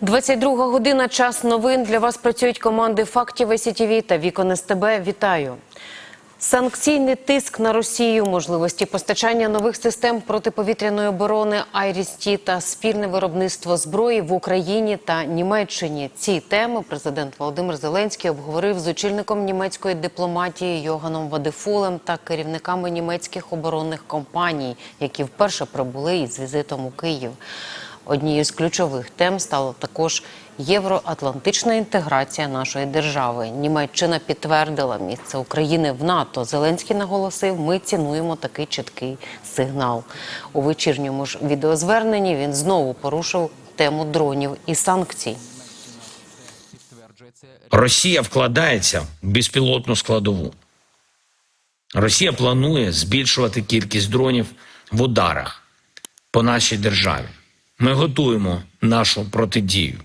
22 година. Час новин. Для вас працюють команди фактів СІТВ та Вікон СТБ. Вітаю. Санкційний тиск на Росію, можливості постачання нових систем протиповітряної оборони «Айріс-Ті» та спільне виробництво зброї в Україні та Німеччині. Ці теми президент Володимир Зеленський обговорив з очільником німецької дипломатії Йоганом Вадефулем та керівниками німецьких оборонних компаній, які вперше прибули із візитом у Київ. Однією з ключових тем стало також євроатлантична інтеграція нашої держави. Німеччина підтвердила місце України в НАТО. Зеленський наголосив, ми цінуємо такий чіткий сигнал. У вечірньому ж відеозверненні він знову порушив тему дронів і санкцій. Росія вкладається в безпілотну складову. Росія планує збільшувати кількість дронів в ударах по нашій державі. Ми готуємо нашу протидію.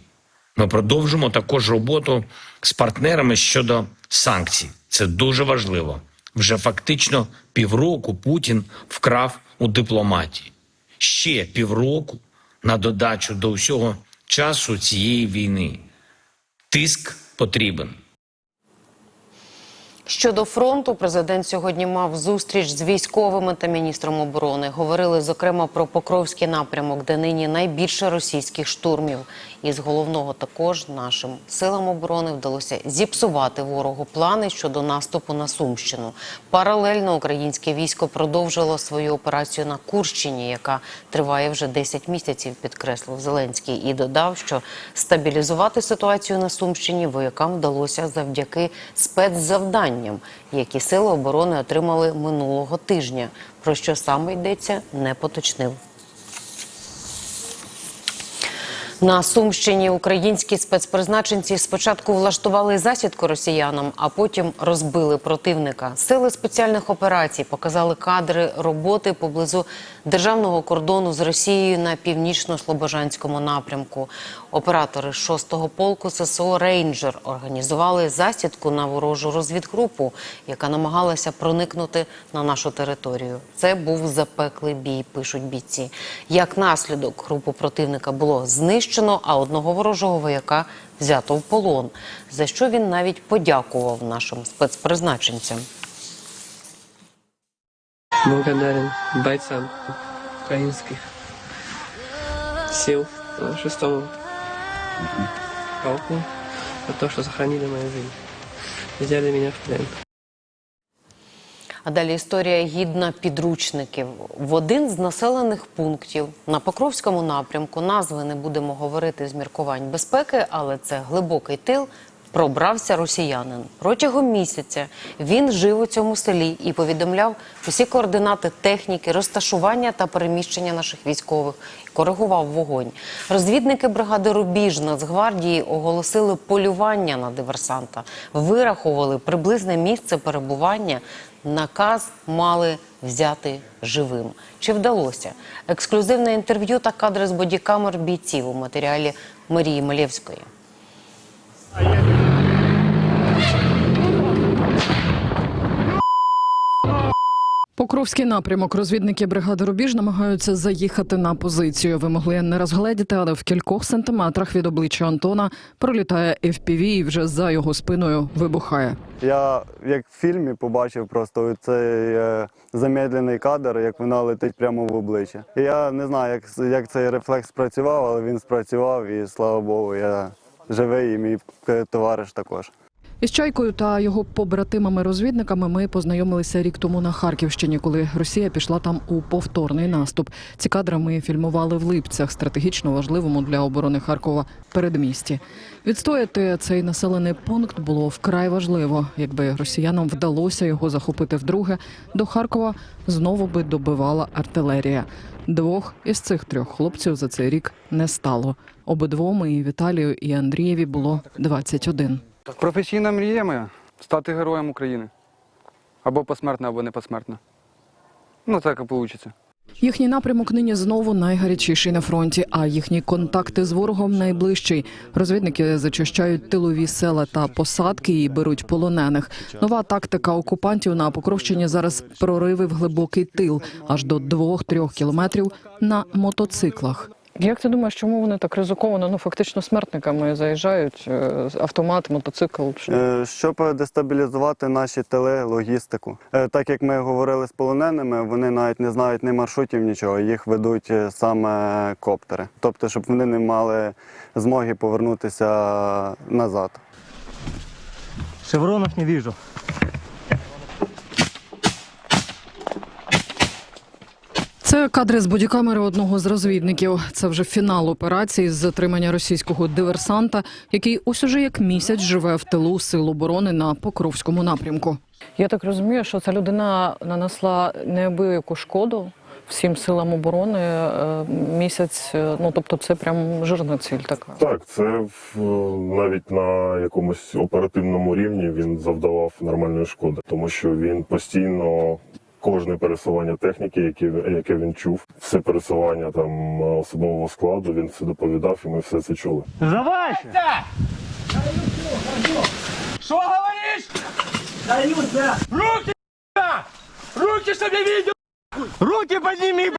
Ми продовжимо також роботу з партнерами щодо санкцій. Це дуже важливо. Вже фактично півроку Путін вкрав у дипломатії. Ще півроку на додачу до всього часу цієї війни. Тиск потрібен. Щодо фронту, президент сьогодні мав зустріч з військовими та міністром оборони. Говорили зокрема про Покровський напрямок, де нині найбільше російських штурмів. І з головного також нашим силам оборони вдалося зіпсувати ворогу плани щодо наступу на Сумщину. Паралельно українське військо продовжило свою операцію на Курщині, яка триває вже 10 місяців, підкреслив Зеленський, і додав, що стабілізувати ситуацію на Сумщині воякам вдалося завдяки спецзавданням, які сили оборони отримали минулого тижня. Про що саме йдеться, не поточнив. На Сумщині українські спецпризначенці спочатку влаштували засідку росіянам, а потім розбили противника. Сили спеціальних операцій показали кадри роботи поблизу державного кордону з Росією на північно-слобожанському напрямку. Оператори 6-го полку ССО Рейнджер організували засідку на ворожу розвідгрупу, яка намагалася проникнути на нашу територію. Це був запеклий бій, пишуть бійці. Як наслідок групу противника було знищено, а одного ворожого вояка взято в полон, за що він навіть подякував нашим спецпризначенцям. благодарен бойцам украинских сил шестого полку за то, что сохранили мою жизнь. Взяли меня в плен. А далі історія гідна підручників. В один з населених пунктів на Покровському напрямку назви не будемо говорити з міркувань безпеки, але це глибокий тил. Пробрався росіянин протягом місяця. Він жив у цьому селі і повідомляв усі координати техніки, розташування та переміщення наших військових. Коригував вогонь. Розвідники бригади Рубіж Нацгвардії оголосили полювання на диверсанта, вирахували приблизне місце перебування. Наказ мали взяти живим. Чи вдалося? Ексклюзивне інтерв'ю та кадри з бодікамер бійців у матеріалі Марії Малєвської. Покровський напрямок. Розвідники бригади Рубіж намагаються заїхати на позицію. Ви могли не розгледіти, але в кількох сантиметрах від обличчя Антона пролітає FPV і вже за його спиною вибухає. Я як в фільмі побачив просто цей е, замедлений кадр, як вона летить прямо в обличчя. Я не знаю, як, як цей рефлекс спрацював, але він спрацював, і слава Богу, я живий, і мій е, товариш також. Із Чайкою та його побратимами-розвідниками ми познайомилися рік тому на Харківщині, коли Росія пішла там у повторний наступ. Ці кадри ми фільмували в Липцях, стратегічно важливому для оборони Харкова передмісті. Відстояти цей населений пункт було вкрай важливо. Якби росіянам вдалося його захопити вдруге, до Харкова знову би добивала артилерія. Двох із цих трьох хлопців за цей рік не стало. Обидвом і Віталію, і Андрієві було 21. Професійна мрія моя стати героєм України. Або посмертно, або не посмертно. Ну, так і вийде. Їхній напрямок нині знову найгарячіший на фронті, а їхні контакти з ворогом найближчий. Розвідники зачищають тилові села та посадки і беруть полонених. Нова тактика окупантів на Покровщині зараз прориви в глибокий тил аж до 2-3 кілометрів на мотоциклах. Як ти думаєш, чому вони так ризиковано? Ну фактично смертниками заїжджають е, автомат, мотоцикл? Чи... Е, Щоб дестабілізувати наші тили, логістику. Е, Так як ми говорили з полоненими, вони навіть не знають ні маршрутів, нічого. Їх ведуть саме коптери. Тобто, щоб вони не мали змоги повернутися назад. Шевронов не вижу. Це кадри з бодікамери одного з розвідників. Це вже фінал операції з затримання російського диверсанта, який ось уже як місяць живе в тилу сил оборони на Покровському напрямку. Я так розумію, що ця людина нанесла неабияку шкоду всім силам оборони е, місяць. е, Ну тобто, це прям жирна ціль така. Так, це в- навіть на якомусь оперативному рівні він завдавав нормальної шкоди, тому що він постійно. Кожне пересування техніки, яке, яке він чув, все пересування там особового складу, він все доповідав, і ми все це чули. Сдавайся! Что говоришь? Даются! Руки! Руки, чтобы я видел! Руки подними,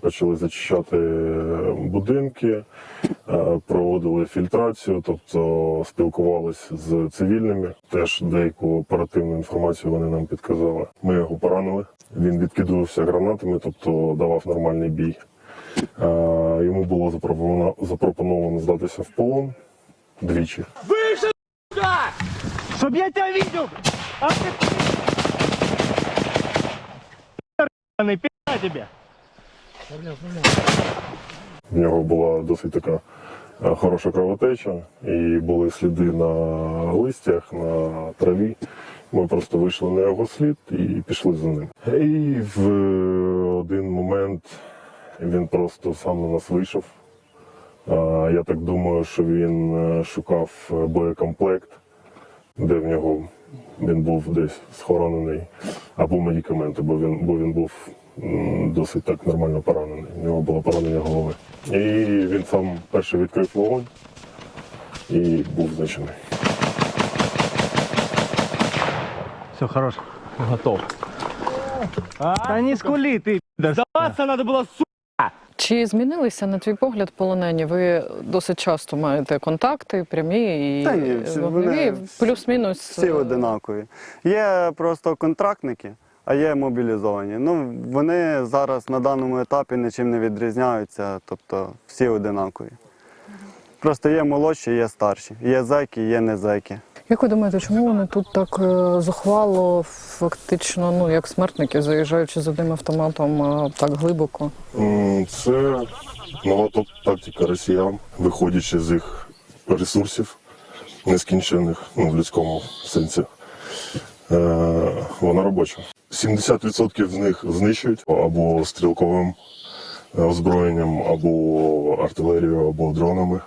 Почали зачищати будинки, е, проводили фільтрацію, тобто спілкувалися з цивільними. Теж деяку оперативну інформацію вони нам підказали. Ми його поранили. Він відкидувався гранатами, тобто давав нормальний бій. Е, Йому було запропоновано, запропоновано здатися в полон двічі. Выше, сука! Чтоб я тебя видел! А ты... Ебаный, пи***а тебе! В нього була досить така е, хороша кровотеча, і були сліди на листях, на траві. Ми просто вийшли на його слід і пішли за ним. І в один момент він просто сам на нас вийшов. Е, Я так думаю, що він е, шукав е, боєкомплект, де в нього він був десь схоронений, або медикаменти, бо він, бо він був досить так нормально поранений. У нього було поранення голови. І він сам перший відкрив вогонь і був знищений. Все, хорош. Готов. Да не скули ты, пи***. Сдаваться надо было, су... Чи змінилися на твій погляд полонені? Ви досить часто маєте контакти, прямі і Та ні, всі- вогневі, вони плюс-мінус. Всі е, одинакові. Є просто контрактники, а є мобілізовані. Ну, вони зараз на даному етапі нічим не відрізняються, тобто всі одинакові. Просто є молодші, є старші, є зеки, є не зеки. Як ви думаєте, чому вони тут так е, зухвало, фактично, ну як смертники, заїжджаючи з одним автоматом е, так глибоко? М, Це нова топ- тактика росіян, виходячи з їх ресурсів нескінчених ну, в людському сенсі. Е, вона робоча. 70% з них знищують або стрілковим е, озброєнням, або артилерією, або дронами.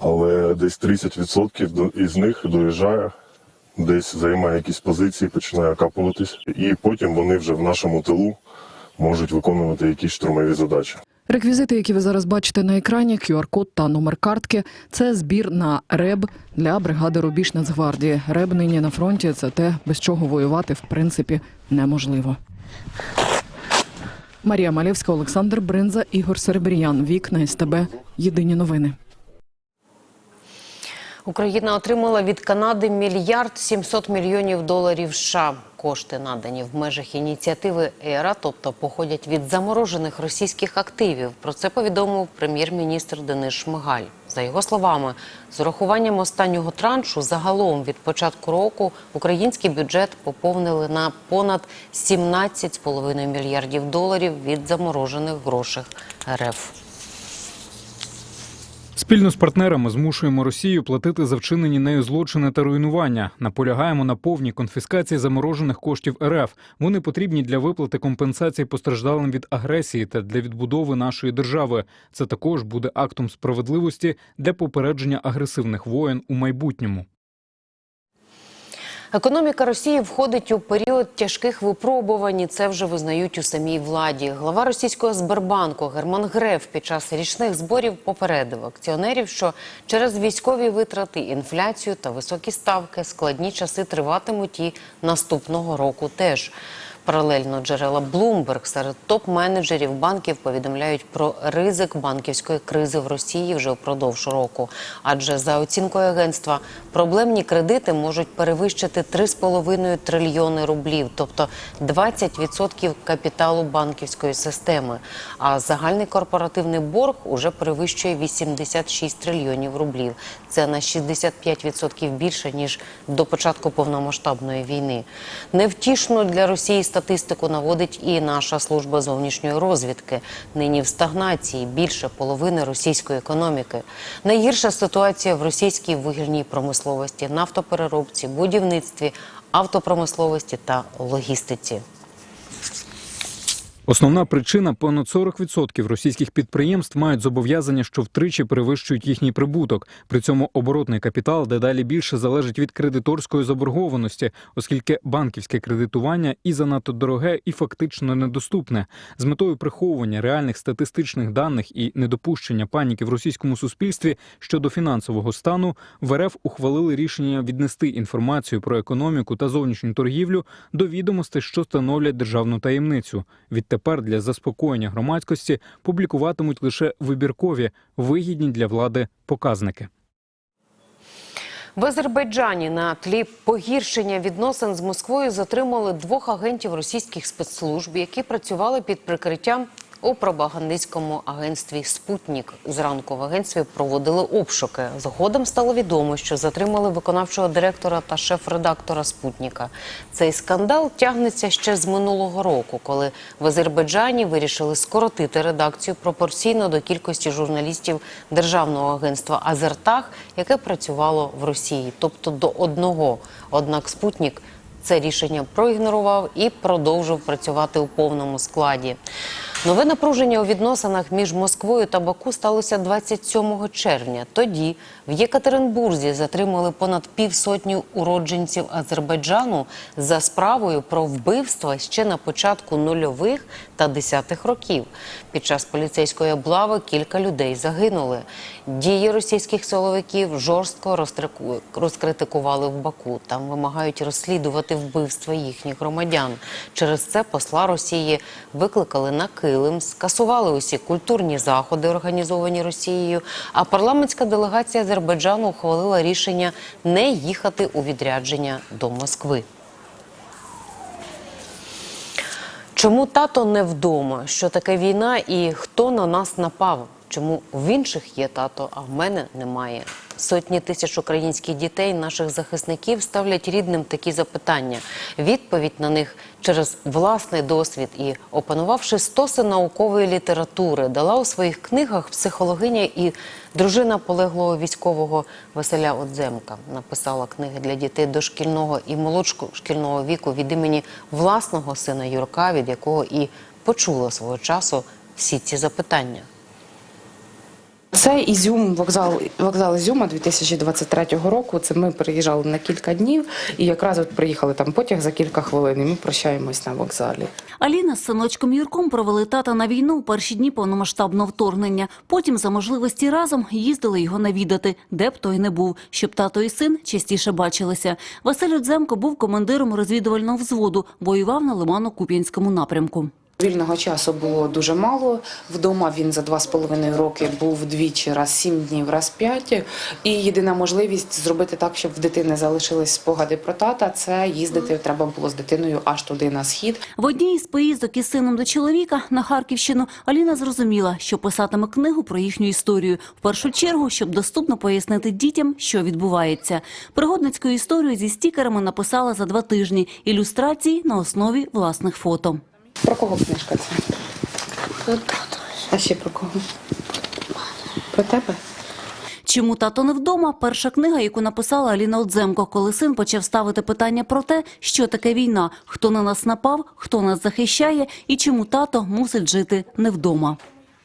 Але десь 30% із них доїжджає, десь займає якісь позиції, починає окапуватись, і потім вони вже в нашому тилу можуть виконувати якісь штурмові задачі. Реквізити, які ви зараз бачите на екрані, QR-код та номер картки це збір на РЕБ для бригади Рубіж Нацгвардії. РЕБ нині на фронті це те, без чого воювати в принципі неможливо. Марія Малєвська, Олександр Бринза, Ігор Серебріян. Вікна СТБ. Єдині новини. Україна отримала від Канади мільярд 700 мільйонів доларів США. Кошти надані в межах ініціативи ЕРА, тобто походять від заморожених російських активів. Про це повідомив прем'єр-міністр Денис Шмигаль. За його словами, з урахуванням останнього траншу загалом від початку року український бюджет поповнили на понад 17,5 мільярдів доларів від заморожених грошей РФ. Спільно з партнерами змушуємо Росію платити за вчинені нею злочини та руйнування. Наполягаємо на повній конфіскації заморожених коштів РФ. Вони потрібні для виплати компенсації постраждалим від агресії та для відбудови нашої держави. Це також буде актом справедливості для попередження агресивних воєн у майбутньому. Економіка Росії входить у період тяжких випробувань. і Це вже визнають у самій владі. Глава російського Сбербанку Герман Греф під час річних зборів попередив акціонерів, що через військові витрати, інфляцію та високі ставки складні часи триватимуть і наступного року. Теж Паралельно джерела Bloomberg серед топ-менеджерів банків повідомляють про ризик банківської кризи в Росії вже впродовж року. Адже за оцінкою агентства проблемні кредити можуть перевищити 3,5 трильйони рублів, тобто 20% капіталу банківської системи. А загальний корпоративний борг уже перевищує 86 трильйонів рублів. Це на 65% більше ніж до початку повномасштабної війни. Невтішно для Росії статистику наводить і наша служба зовнішньої розвідки. Нині в стагнації більше половини російської економіки. Найгірша ситуація в російській вугільній промисловості, нафтопереробці, будівництві, автопромисловості та логістиці. Основна причина понад 40% російських підприємств мають зобов'язання, що втричі перевищують їхній прибуток. При цьому оборотний капітал дедалі більше залежить від кредиторської заборгованості, оскільки банківське кредитування і занадто дороге, і фактично недоступне. З метою приховування реальних статистичних даних і недопущення паніки в російському суспільстві щодо фінансового стану в РФ ухвалили рішення віднести інформацію про економіку та зовнішню торгівлю до відомостей, що становлять державну таємницю. Відтепер для заспокоєння громадськості публікуватимуть лише вибіркові, вигідні для влади показники. В Азербайджані на тлі погіршення відносин з Москвою затримали двох агентів російських спецслужб, які працювали під прикриттям у пропагандистському агентстві Спутнік. Зранку в агентстві проводили обшуки. Згодом стало відомо, що затримали виконавчого директора та шеф-редактора Спутніка. Цей скандал тягнеться ще з минулого року, коли в Азербайджані вирішили скоротити редакцію пропорційно до кількості журналістів державного агентства Азертаг, яке працювало в Росії, тобто до одного. Однак Спутнік це рішення проігнорував і продовжив працювати у повному складі. Нове напруження у відносинах між Москвою та Баку сталося 27 червня. Тоді в Єкатеринбурзі затримали понад півсотні уродженців Азербайджану за справою про вбивства ще на початку нульових та десятих років. Під час поліцейської облави кілька людей загинули. Дії російських силовиків жорстко розкритикували в Баку. Там вимагають розслідувати вбивства їхніх громадян. Через це посла Росії викликали на килим, скасували усі культурні заходи, організовані Росією. А парламентська делегація Азербайджану ухвалила рішення не їхати у відрядження до Москви. Чому тато не вдома? Що таке війна і хто на нас напав? Чому в інших є тато, а в мене немає? Сотні тисяч українських дітей, наших захисників, ставлять рідним такі запитання. Відповідь на них через власний досвід і опанувавши стоси наукової літератури, дала у своїх книгах психологиня і дружина полеглого військового Василя Одземка. Написала книги для дітей дошкільного і молодшого віку від імені власного сина Юрка, від якого і почула свого часу всі ці запитання. Це Ізюм, вокзал, вокзал Ізюма 2023 року. Це ми приїжджали на кілька днів, і якраз от приїхали там потяг за кілька хвилин. і Ми прощаємось на вокзалі. Аліна з синочком Юрком провели тата на війну у перші дні повномасштабного вторгнення. Потім за можливості разом їздили його навідати, де б той не був, щоб тато і син частіше бачилися. Василь Удземко був командиром розвідувального взводу, воював на Лимано-Куп'янському напрямку. Вільного часу було дуже мало. Вдома він за два з половиною роки був двічі, раз сім днів, раз п'ять. І єдина можливість зробити так, щоб в дитини залишились спогади про тата, це їздити треба було з дитиною аж туди на схід. В одній із поїздок із сином до чоловіка на Харківщину Аліна зрозуміла, що писатиме книгу про їхню історію. В першу чергу, щоб доступно пояснити дітям, що відбувається. Пригодницьку історію зі стікерами написала за два тижні. Ілюстрації на основі власних фото. Про кого книжка це? А ще про кого? Про тебе? Чому тато не вдома? Перша книга, яку написала Аліна Одземко, коли син почав ставити питання про те, що таке війна, хто на нас напав, хто нас захищає і чому тато мусить жити не вдома.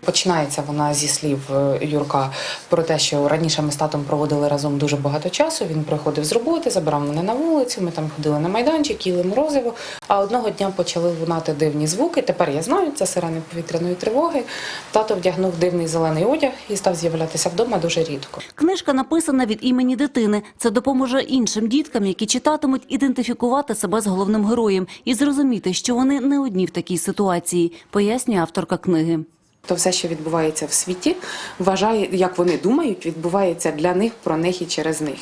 Починається вона зі слів е, Юрка про те, що раніше ми з татом проводили разом дуже багато часу. Він приходив з роботи, забирав мене на вулицю. Ми там ходили на майданчик, їли морозиво. А одного дня почали лунати дивні звуки. Тепер я знаю, це сирени повітряної тривоги. Тато вдягнув дивний зелений одяг і став з'являтися вдома дуже рідко. Книжка написана від імені дитини. Це допоможе іншим діткам, які читатимуть, ідентифікувати себе з головним героєм і зрозуміти, що вони не одні в такій ситуації, пояснює авторка книги. То все, що відбувається в світі, вважає, як вони думають, відбувається для них, про них і через них.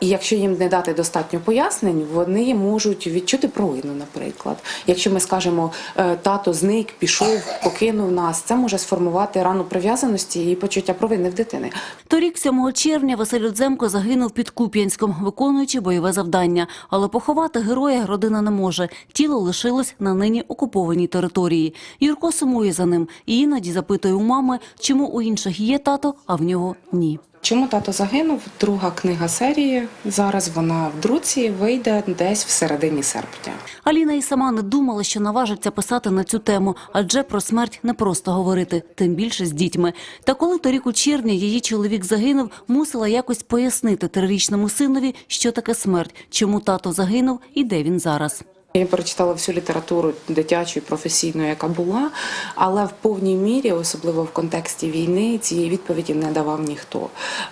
І якщо їм не дати достатньо пояснень, вони можуть відчути провину, наприклад. Якщо ми скажемо е, тато зник, пішов, покинув нас, це може сформувати рану прив'язаності і почуття провини в дитини. Торік, 7 червня, Василь Удземко загинув під Куп'янськом, виконуючи бойове завдання. Але поховати героя родина не може. Тіло лишилось на нині окупованій території. Юрко сумує за ним і іноді запитує у мами, чому у інших є тато, а в нього ні. Чому тато загинув? Друга книга серії. Зараз вона в друці вийде десь в середині серпня. Аліна і сама не думала, що наважиться писати на цю тему, адже про смерть не просто говорити, тим більше з дітьми. Та коли торік у червні її чоловік загинув, мусила якось пояснити трирічному синові, що таке смерть, чому тато загинув і де він зараз. Я прочитала всю літературу дитячу і професійну, яка була, але в повній мірі, особливо в контексті війни, цієї відповіді не давав ніхто.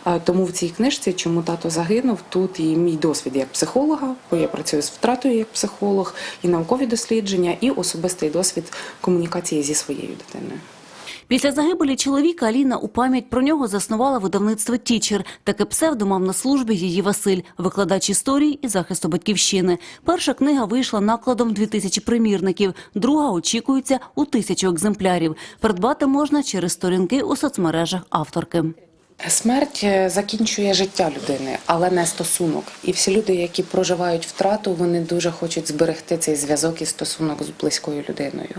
Е, Тому в цій книжці, чому тато загинув, тут і мій досвід як психолога, бо я працюю з втратою як психолог, і наукові дослідження, і особистий досвід комунікації зі своєю дитиною. Після загибелі чоловіка Аліна у пам'ять про нього заснувала видавництво «Тічер». Таке псевдо мав на службі її Василь, викладач історії і захисту батьківщини. Перша книга вийшла накладом 2000 примірників, друга очікується у тисячу екземплярів. Придбати можна через сторінки у соцмережах авторки. Смерть е, закінчує життя людини, але не стосунок. І всі люди, які проживають втрату, вони дуже хочуть зберегти цей зв'язок і стосунок з близькою людиною.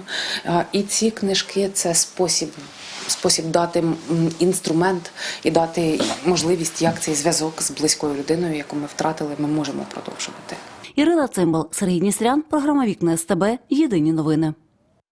І ці книжки це спосіб. Спосіб дати інструмент і дати можливість, як цей зв'язок з близькою людиною, яку ми втратили, ми можемо продовжувати. Ірина Цимбал, Сергій Нісрян, програма «Вікна СТБ. Єдині новини.